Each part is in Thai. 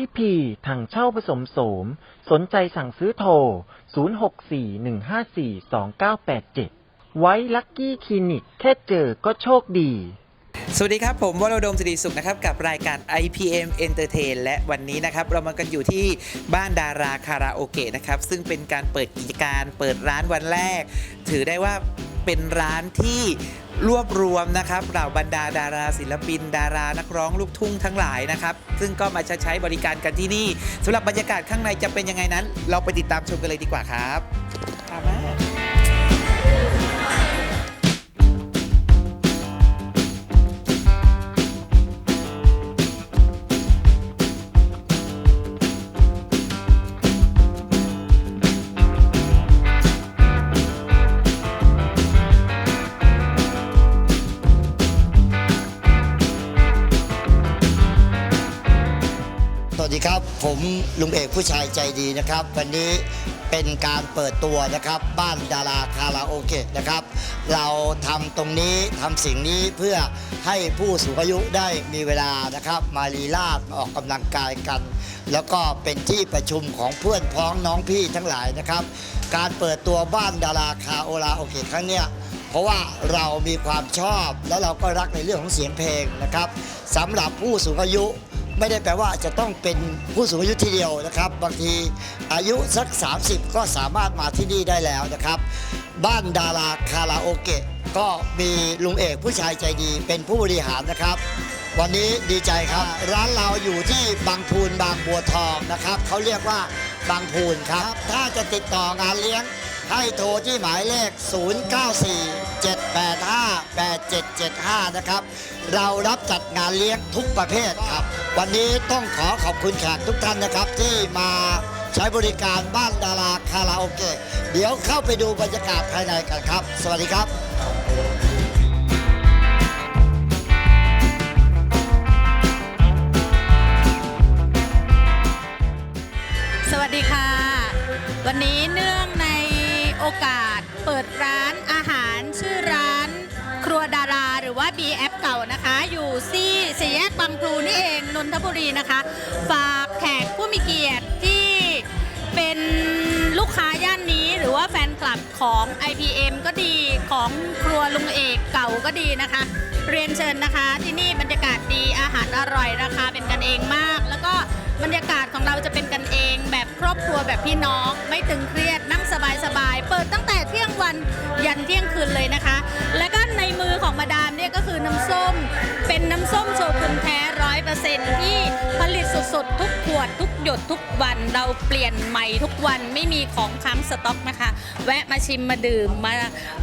ดิพีถังเช่าผสมโสม สนใจสั่งซื้อโทร 0641542987 ไว้ลักกี้คลินิก แค่เจอก็โชคดี สวัสดีครับ ผมวรดมสิริสุขนะครับ กับรายการ IPM Entertain และวันนี้นะครับ เรามากันอยู่ที่บ้านดาราคาราโอเกะนะครับ ซึ่งเป็นการเปิดกิจการเปิดร้านวันแรก ถือได้ว่า เป็นร้านที่รวบรวมนะครับเหล่าบรรดาดาราศิลปิน ดารานักร้องลูกทุ่งทั้งหลายนะครับ ซึ่งก็มาใช้บริการกันที่นี่สำหรับบรรยากาศข้างในจะเป็นยังไงนั้น เราไปติดตามชมกันเลยดีกว่าครับครับ ผมลุงเอกผู้ชายใจดีนะครับ วันนี้เป็นการเปิดตัวนะครับบ้านดาราคาราโอเกะนะครับ เราทำตรงนี้ทำสิ่งนี้เพื่อให้ผู้สูงอายุได้มีเวลานะครับ มารีลาดออกกำลังกายกัน แล้วก็เป็นที่ประชุมของเพื่อนพ้องน้องพี่ทั้งหลายนะครับ การเปิดตัวบ้านดาราคาโอลาโอเกะครั้งเนี้ยเพราะว่าเรามีความชอบและเราก็รักในเรื่องของเสียงเพลงนะครับสำหรับผู้สูงอายุ ไม่ได้แปลว่าจะต้องเป็นผู้สูงอายุทีเดียวนะครับ บางทีอายุสัก 30 ก็สามารถมาที่นี่ได้แล้วนะครับ บ้านดาราคาราโอเกะก็มีลุงเอกผู้ชายใจดีเป็นผู้บริหารนะครับ วันนี้ดีใจครับ ร้านเราอยู่ที่บางพูนบางบัวทองนะครับเขาเรียกว่าบางพูนครับ ถ้าจะติดต่องานเลี้ยงให้โทรที่หมายเลข 0947858775 นะครับ เรารับจัดงานเลี้ยงทุกประเภทครับ วันนี้ต้องขอขอบคุณแขกทุกท่านนะครับ ที่มาใช้บริการบ้านดาราคาราโอเกะเดี๋ยวเข้าไปดูบรรยากาศภายในกันครับ สวัสดีครับ สวัสดีค่ะ วันนี้เนื่องในโอกาสเปิดร้าน ทบุรีนะคะ ฝากแขกผู้มีเกียรติที่เป็นลูกค้าย่านนี้ หรือว่าแฟนคลับของ IPM ก็ดีของครัวลุงเอกเก่าก็ดีนะคะ เรียนเชิญนะคะที่นี่บรรยากาศดีอาหารอร่อยราคาเป็นกันเองมาก แล้วก็บรรยากาศของเราจะเป็นกันเอง แบบครอบครัวแบบพี่น้อง ไม่ตึงเครียดนั่งสบายๆเปิดตั้งแต่ เป็นที่ผลิตสดๆ ทุกขวดทุกหยดทุกวัน เราเปลี่ยนใหม่ทุกวันไม่มีของค้างสต็อกนะคะ แวะมาชิมมาดื่มมา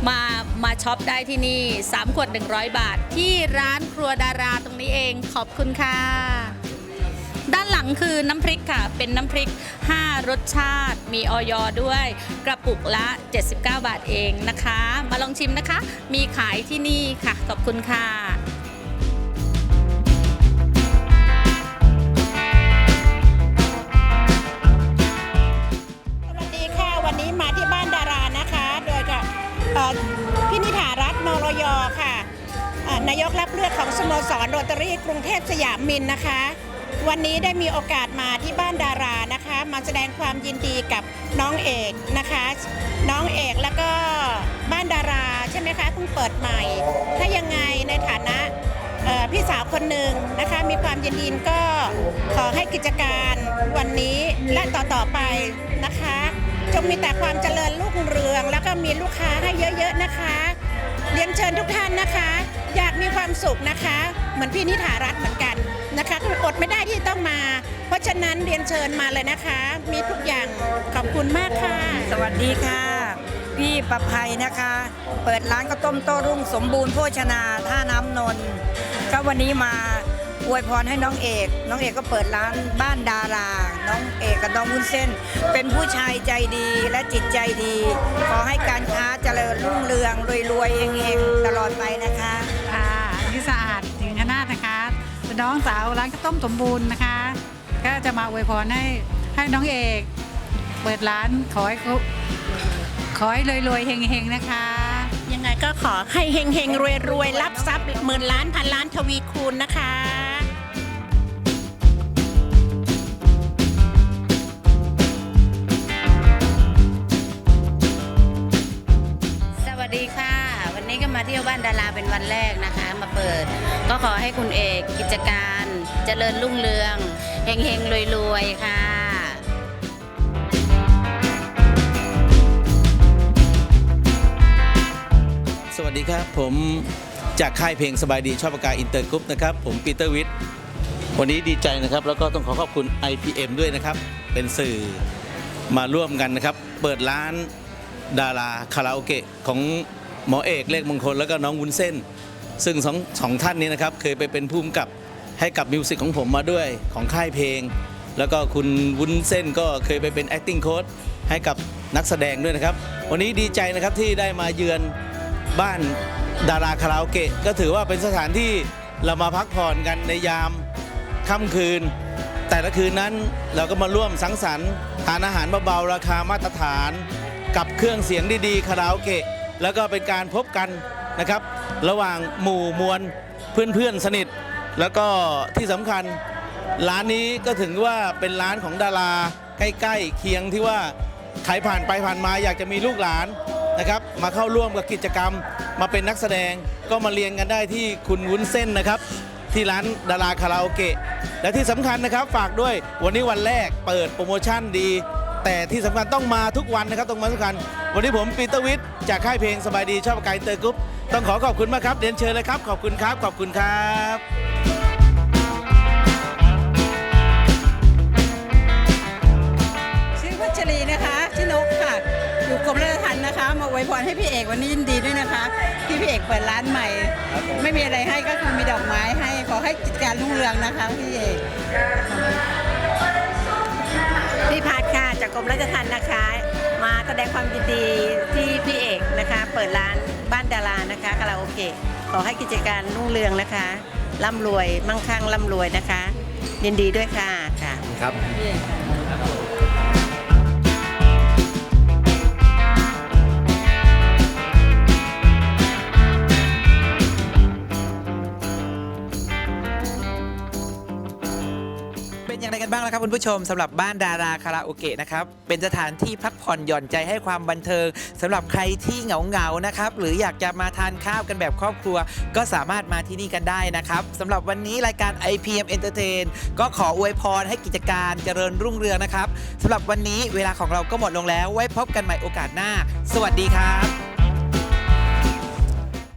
มามาช็อปได้ที่นี่ 3 ขวด 100 บาท ที่ร้านครัวดาราตรงนี้เองขอบคุณค่ะ ด้านหลังคือน้ำพริกค่ะ เป็นน้ำพริก 5 รสชาติมีออยอด้วย กระปุกละ 79 บาทเองนะคะ มาลองชิมนะคะ มีขายที่นี่ค่ะ ขอบคุณค่ะ พี่นิธารัตน์นรยค่ะนายกรับเลือกของสโมสรโรตารี่กรุงเทพสยามมินนะคะ วันนี้ได้มีโอกาสมาที่บ้านดารานะคะ มาแสดงความยินดีกับน้องเอกนะคะ น้องเอกแล้วก็บ้านดาราใช่ไหมคะเพิ่งเปิดใหม่ ถ้ายังไงในฐานะพี่สาวคนหนึ่งนะคะมีความยินดีก็ขอให้กิจการวันนี้และต่อๆไปนะคะ จงมีแต่ความเจริญรุ่งเรือง แล้วก็มีลูกค้าให้เยอะๆนะคะ เรียนเชิญทุกท่านนะคะ อยากมีความสุขนะคะ เหมือนพี่นิธารัตน์เหมือนกันนะคะอดไม่ได้ที่ต้องมา เพราะฉะนั้นเรียนเชิญมาเลยนะคะ มีทุกอย่างขอบคุณมากค่ะ สวัสดีค่ะ พี่ประภัยนะคะ เปิดร้านข้าวต้มโต้รุ่งสมบูรณ์โภชนาท่าน้ำนนท์ก็วันนี้มา อวยพรให้น้องเอก น้องเอกก็เปิดร้านบ้านดารา น้องเอกกับน้องวุ้นเส้น เป็นผู้ชายใจดีและจิตใจดี ขอให้การค้าเจริญรุ่งเรืองรวยๆเฮงๆตลอดไปนะคะค่ะนิสะอาดถึงขนาดนะคะเป็นน้องสาวร้านข้าวต้มสมบูรณ์นะคะ ก็จะมาอวยพรให้ให้น้องเอก เปิดร้านขอให้เขาขอให้รวยๆเฮงๆนะคะยังไงก็ขอให้เฮงเฮงรวยรวยๆรับทรัพย์หมื่นล้านพันล้านทวีคูณนะคะีค่ะ วันนี้ก็มาเที่ยวบ้านดาราเป็นวันแรกนะคะ มาเปิด ก็ขอให้คุณเอกกิจการเจริญรุ่งเรืองเฮงเฮงๆรวยๆค่ะสวัสดีครับ ผมจากค่ายเพลงสบายดีชอบปากกาอินเตอร์กรุ๊ปนะครับ ผมปีเตอร์วิทย์วันนี้ดีใจนะครับ แล้วก็ต้องขอขอบคุณ IPM ด้วยนะครับ เป็นสื่อมาร่วมกันนะครับ เปิดร้าน ดาราคาราโอเกะของหมอเอกเลขมงคลแล้วก็น้องวุ้นเส้น ซึ่งสองสองท่านนี้นะครับเคยไปเป็นผู้กำกับให้กับมิวสิกของผมมาด้วยของค่ายเพลง แล้วก็คุณวุ้นเส้นก็เคยไปเป็น acting coach ให้กับนักแสดงด้วยนะครับ วันนี้ดีใจนะครับที่ได้มาเยือนบ้านดาราคาราโอเกะก็ถือว่าเป็นสถานที่เรามาพักผ่อนกันในยามค่ำคืน แต่ละคืนนั้นเราก็มาร่วมสังสรรค์ทานอาหารเบาๆราคามาตรฐาน กับเครื่องเสียงดีๆคาราโอเกะแล้วก็เป็นการพบกันนะครับ ระหว่างหมู่มวลเพื่อนๆสนิท แล้วก็ที่สำคัญร้านนี้ก็ถึงว่าเป็นร้านของดาราใกล้ๆเคียงที่ว่าใครผ่านไปผ่านมาอยากจะมีลูกหลานนะครับ มาเข้าร่วมกับกิจกรรม มาเป็นนักแสดงก็มาเรียนกันได้ที่คุณวุ้นเส้นนะครับ ที่ร้านดาราคาราโอเกะและที่สำคัญนะครับฝากด้วยวันนี้วันแรกเปิดโปรโมชั่นดี แต่ที่สำคัญต้องมาทุกวันนะครับต้องมาทุกวันวันนี้ผมปีเตอร์วิทย์จากค่ายเพลงสบายดีชอบไกเตอร์กรุ๊ปต้องขอขอบคุณมากครับเรียนเชิญเลยครับ ขอบคุณครับ ขอบคุณครับชื่อพัชรีนะคะชื่อนกค่ะ อยู่กรมราชทัณฑ์นะคะ มาอวยพรให้พี่เอกวันนี้ยินดีด้วยนะคะ ที่พี่เอกเปิดร้านใหม่ ไม่มีอะไรให้ก็คือมีดอกไม้ให้ขอให้กิจการรุ่งเรืองนะคะพี่เอกพี่พัด จากกรมราชทัณฑ์นะคะ มาแสดงความยินดีที่พี่เอกนะคะ เปิดร้านบ้านดารานะคะคาราโอเกะขอให้กิจการรุ่งเรืองนะคะร่ำรวยมั่งคั่งร่ำรวยนะคะ ยินดีด้วยค่ะค่ะ ครับเป็น อย่างไรกันบ้างล่ะครับคุณผู้ชมสำหรับบ้านดาราคาราโอเกะนะครับเป็นสถานที่พักผ่อนหย่อนใจให้ความบันเทิงสำหรับใครที่เหงาเหงานะครับหรืออยากจะมาทานข้าวกันแบบครอบครัว ก็สามารถมาที่นี่กันได้นะครับสำหรับวันนี้รายการ IPM Entertain ก็ขออวยพรให้กิจการเจริญรุ่งเรืองนะครับสำหรับวันนี้เวลาของเราก็หมดลงแล้ว ไว้พบกันใหม่โอกาสหน้า สวัสดีครับ